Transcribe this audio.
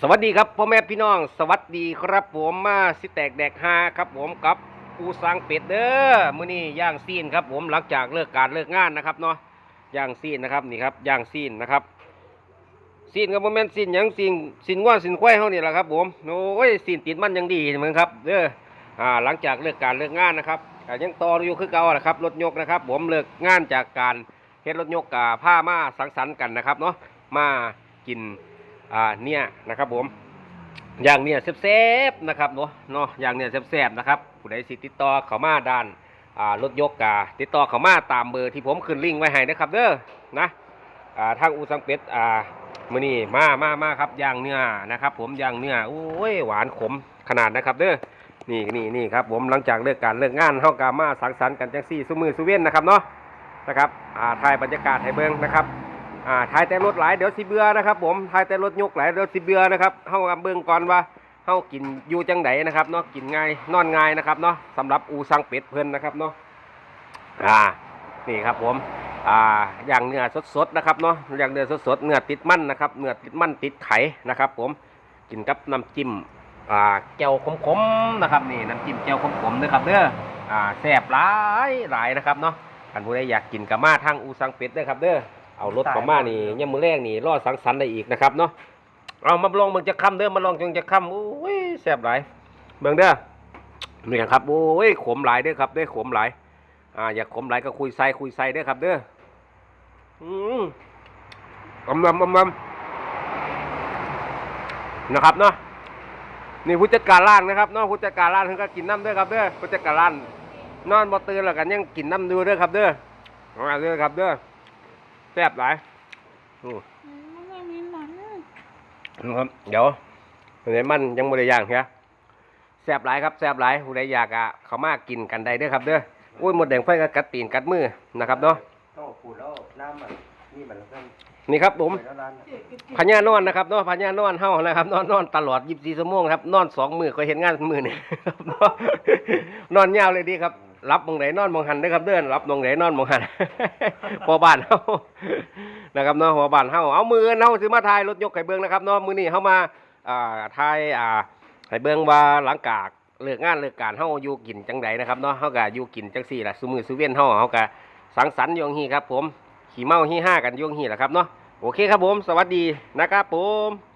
สวัสดีครับพ่อแม่พี่น้อง สวัสดีครับผมมาสิแตกแดกฮาครับผมกับปูสังเป็ดเด้อมื้อนี้ย่างซีนครับผมหลังจากเลิกการเลิกงานนะครับเนาะย่างซีนนะครับนี่ครับย่างซีนนะครับซีนก็บ่แม่ซีนยังซีนซีนว่าซีนควายเฮานี่แหละครับผมโอ้ยซีนติดมันยังดีเหมือนครับเด้ออ่าหลังจากเลิกการเลิกงานนะครับยังต่ออยู่คือเก่าแหละครับรถยกนะครับ ผมเลิกงานจากการเฮ็ดรถยกกับผ้ามาสังสรรค์กันนะครับเนาะมากิน อ่าเนี่ยนะครับผมอย่างเนี่ยแซ่บๆนะครับเนาะเนาะอย่างเนี่ยแซ่บๆนะครับผู้ใดสิติดต่อเขามาด้านอ่ารถยกกาติดต่อเขามาตามเบอร์ที่ผมขึ้นลิงก์ไว้ให้นะครับเด้อนะอ่าทางอูสังเป็ดอ่ามื้อนี้มามามาครับย่างเนื้อนะครับ ผมย่างเนื้อโอ้ยหวานขมขนาดนะครับเด้อนี่นี่นี่ครับผมหลังจากเลิกการเลิกงานเฮากามาสังสรรค์กันจังซี่ซุมือซุเว้นนะครับเนาะนะครับอ่าถ่ายบรรยากาศให้เบิ่งนะครับ อ่าถ่ายแต่รถหลายเดี๋ยวสิเบื่อนะครับผมถ่ายแต่รถยกหลายเดี๋ยวสิเบื่อนะครับเฮามาเบิ่งก่อนว่าเฮากินอยู่จังไดนะครับเนาะกินง่ายนอนง่ายนะครับเนาะสำหรับอูสังเป็ดเพิ่นนะครับเนาะอ่านี่ครับผมอ่าอย่างเนื้อสดๆนะครับเนาะอย่างเนื้อสดๆเนื้อติดมันนะครับเนื้อติดมันติดไข่นะครับ ผมกินกับน้ำจิ้มอ่าแจ่วขมๆนะครับนี่น้ำจิ้มแจ่วขมๆนะครับเด้ออ่าแซ่บหลายหลายนะครับเนาะท่านผู้ใดอยากกินกะมาทางอูสังเป็ดเด้อครับเด้อ เอารถประมาณนี่ยังมือแรกนี่รอดสังสรรค์ได้อีกนะครับเนาะเอามาลองมึงจะค้ำเด้อมาลองจงจะค้ำโอ้ยแซ่บหลายเบิ่งเด้อนี่ครับโอ้ยขมหลายเด้อครับเด้อขมหลายอ่าอยากขมหลายก็คุยใส่คุยใส่เด้อครับ เด้ออืมอมลำอมลำนะครับเนาะนี่ผู้จัดการร้านนะครับเนาะผู้จัดการร้านเพิ่นก็กินน้ำเด้อครับเด้อผู้จัดการร้านนอนบ่ตื่นแล้วกันยังกินน้ำดูเด้อครับ เด้อมาเด้อครับเด้อแซ่บหลายอืมมันไม่มีหนังนะครับเดี๋ยวเดี๋ยวมันยังไม่ได้ย่างใช่ไหมแซ่บหลายครับแซ่บหลายผู้ใดอยากอะเขามากินกันได้เด้อครับเด้ออุ้ยหมดแดงไฟก็กัดตีนกัดมือนะครับเนาะต้องขูดแล้วน้ำมันนี่มันแล้วก็นี่ครับผมไปแล้วร้านน่ะพญานอนนะครับเนาะพญานอนเฮานะครับนอนนอนตลอด24ชั่วโมงครับนอนสองมือก็เห็นงานมือนี่ครับเนาะนอนยาวเลยดีครับ รับมองไหนนอนมองหันเด้ครับเด้อรับมองไหนนอนมองหันพอบ้านเฮานะครับเนาะพอบ้านเฮาเอามือเฮาซื้อมาถ่ายรถยกไข่เบิ้งนะครับเนาะมื้อนี้เฮามาอ่าถ่ายอ่าให้เบิ้งว่าหลังกากเลิกงานเลิกการเฮาอยู่กินจังไดนะครับเนาะเฮาก็อยู่กินจังซี่ล่ะซุมือซุเว้นเฮาเฮาก็สังสรรค์ยู่จังซี่ครับผม ขี่เมาฮีห้ากันยู่จังซี่ล่ะครับเนาะโอเคครับผม สวัสดีนะครับผม